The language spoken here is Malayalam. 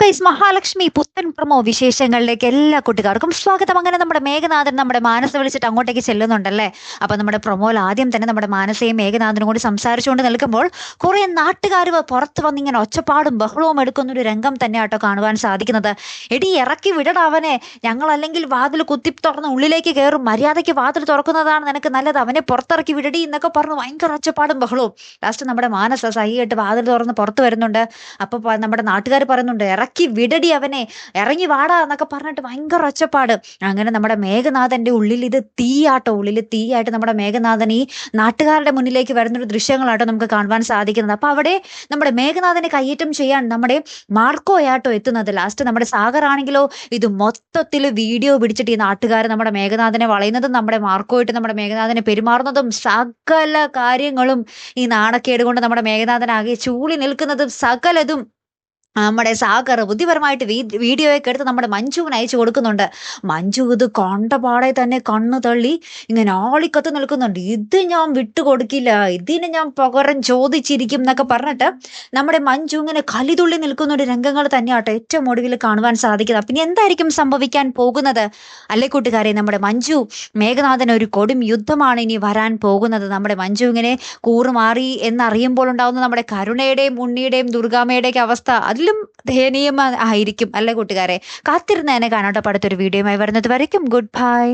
ഗൈസ് മഹാലക്ഷ്മി പുത്തൻ പ്രമോ വിശേഷങ്ങളിലേക്ക് എല്ലാ കൂട്ടുകാർക്കും സ്വാഗതം. അങ്ങനെ നമ്മുടെ മേഘനാഥൻ നമ്മുടെ മാനസ വിളിച്ചിട്ട് അങ്ങോട്ടേക്ക് ചെല്ലുന്നുണ്ടല്ലേ? അപ്പൊ നമ്മുടെ പ്രമോൽ ആദ്യം തന്നെ നമ്മുടെ മാനസയും മേഘനാഥനും കൂടി സംസാരിച്ചുകൊണ്ട് നിൽക്കുമ്പോൾ കുറെ നാട്ടുകാർ പുറത്ത് വന്ന് ഇങ്ങനെ ഒച്ചപ്പാടും ബഹളവും എടുക്കുന്ന ഒരു രംഗം തന്നെ ആട്ടോ കാണുവാൻ സാധിക്കുന്നത്. എടി ഇറക്കി വിടടാ ഞങ്ങൾ അല്ലെങ്കിൽ വാതിൽ കുത്തി തുറന്ന് ഉള്ളിലേക്ക് കയറും. മര്യാദയ്ക്ക് വാതിൽ തുറക്കുന്നതാണ് നിനക്ക് നല്ലത്. അവനെ പുറത്തിറക്കി വിടടി എന്നൊക്കെ പറഞ്ഞ് ഭയങ്കര ഒച്ചപ്പാടും ബഹളവും. ലാസ്റ്റ് നമ്മുടെ മാനസ സഹിയായിട്ട് വാതിൽ തുറന്ന് പുറത്ത് വരുന്നുണ്ട്. അപ്പൊ നമ്മുടെ നാട്ടുകാർ പറയുന്നുണ്ട് ഇറക്കി വിടടി അവനെ. ഇറങ്ങി വാടാ എന്നൊക്കെ പറഞ്ഞിട്ട് ഭയങ്കര ഒച്ചപ്പാട്. അങ്ങനെ നമ്മുടെ മേഘനാഥന്റെ ഉള്ളിൽ ഇത് തീയാട്ടോ. ഉള്ളിൽ തീയായിട്ട് നമ്മുടെ മേഘനാഥൻ ഈ നാട്ടുകാരുടെ മുന്നിലേക്ക് വരുന്നൊരു ദൃശ്യങ്ങളാട്ടോ നമുക്ക് കാണുവാൻ സാധിക്കുന്നത്. അപ്പൊ അവിടെ നമ്മുടെ മേഘനാഥനെ കയ്യേറ്റം ചെയ്യാൻ നമ്മുടെ മാർക്കോയാട്ടോ എത്തുന്നത്. ലാസ്റ്റ് നമ്മുടെ സാഗർ ആണെങ്കിലോ ഇത് മൊത്തത്തിൽ വീഡിയോ പിടിച്ചിട്ട് ഈ നാട്ടുകാർ നമ്മുടെ മേഘനാഥനെ വളയുന്നതും നമ്മുടെ മാർക്കോയിട്ട് നമ്മുടെ മേഘനാഥനെ പെരുമാറുന്നതും സകല കാര്യങ്ങളും ഈ നാണക്കേട് കൊണ്ട് നമ്മുടെ മേഘനാഥനാകെ ചൂളി നിൽക്കുന്നതും സകലതും നമ്മുടെ സാഗർ ബുദ്ധിപരമായിട്ട് വീഡിയോയൊക്കെ എടുത്ത് നമ്മുടെ മഞ്ജുവിന് അയച്ചു കൊടുക്കുന്നുണ്ട്. മഞ്ജു ഇത് കണ്ടപാടെ തന്നെ കണ്ണു തള്ളി ഇങ്ങനെ ആളിക്കത്ത് നിൽക്കുന്നുണ്ട്. ഇത് ഞാൻ വിട്ടുകൊടുക്കില്ല. ഇതിന് ഞാൻ പകരം ചോദിച്ചിരിക്കും എന്നൊക്കെ പറഞ്ഞിട്ട് നമ്മുടെ മഞ്ജു ഇങ്ങനെ കലിതുള്ളി നിൽക്കുന്ന ഒരു രംഗങ്ങൾ തന്നെയാട്ടോ ഏറ്റവും ഒടുവിൽ കാണുവാൻ സാധിക്കുന്നത്. പിന്നെ എന്തായിരിക്കും സംഭവിക്കാൻ പോകുന്നത്? അല്ലേ കൂട്ടുകാരെ നമ്മുടെ മഞ്ജു മേഘനാഥൻ ഒരു കൊടും യുദ്ധമാണ് ഇനി വരാൻ പോകുന്നത്. നമ്മുടെ മഞ്ജു ഇങ്ങനെ കൂറുമാറി എന്നറിയുമ്പോൾ ഉണ്ടാവുന്ന നമ്മുടെ കരുണയുടെയും ഉണ്ണിയുടെയും ദുർഗാമയുടെയൊക്കെ അവസ്ഥ അതിലും ദയനീയമായിരിക്കും അല്ലേ കൂട്ടുകാരെ? കാത്തിരുന്ന് എന്നെ കാണാട്ടോ. അടുത്തൊരു വീഡിയോയുമായി വരുന്നത് വരയ്ക്കും. Good bye